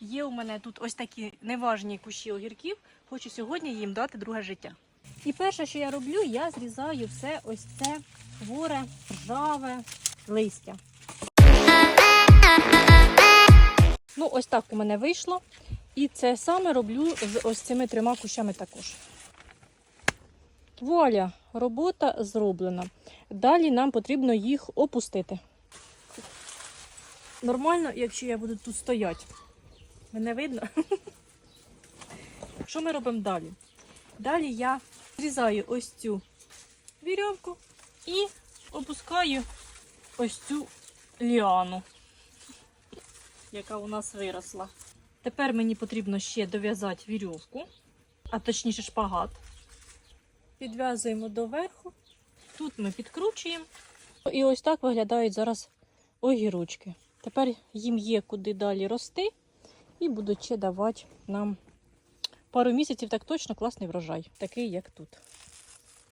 Є у мене тут ось такі неважні кущі огірків. Хочу сьогодні їм дати друге життя. І перше, що я роблю, я зрізаю все ось це хворе, ржаве листя. Ну, ось так у мене вийшло. І це саме роблю з ось цими трьома кущами також. Вуаля, робота зроблена. Далі нам потрібно їх опустити. Нормально, якщо я буду тут стояти. Мене видно? Що ми робимо далі? Далі я зрізаю ось цю вірьовку і опускаю ось цю ліану, яка у нас виросла. Тепер мені потрібно ще дов'язати вірьовку, а точніше шпагат. Підв'язуємо доверху. Тут ми підкручуємо. І ось так виглядають зараз огірочки. Тепер їм є куди далі рости і будуть ще давати нам пару місяців так точно класний врожай, такий як тут.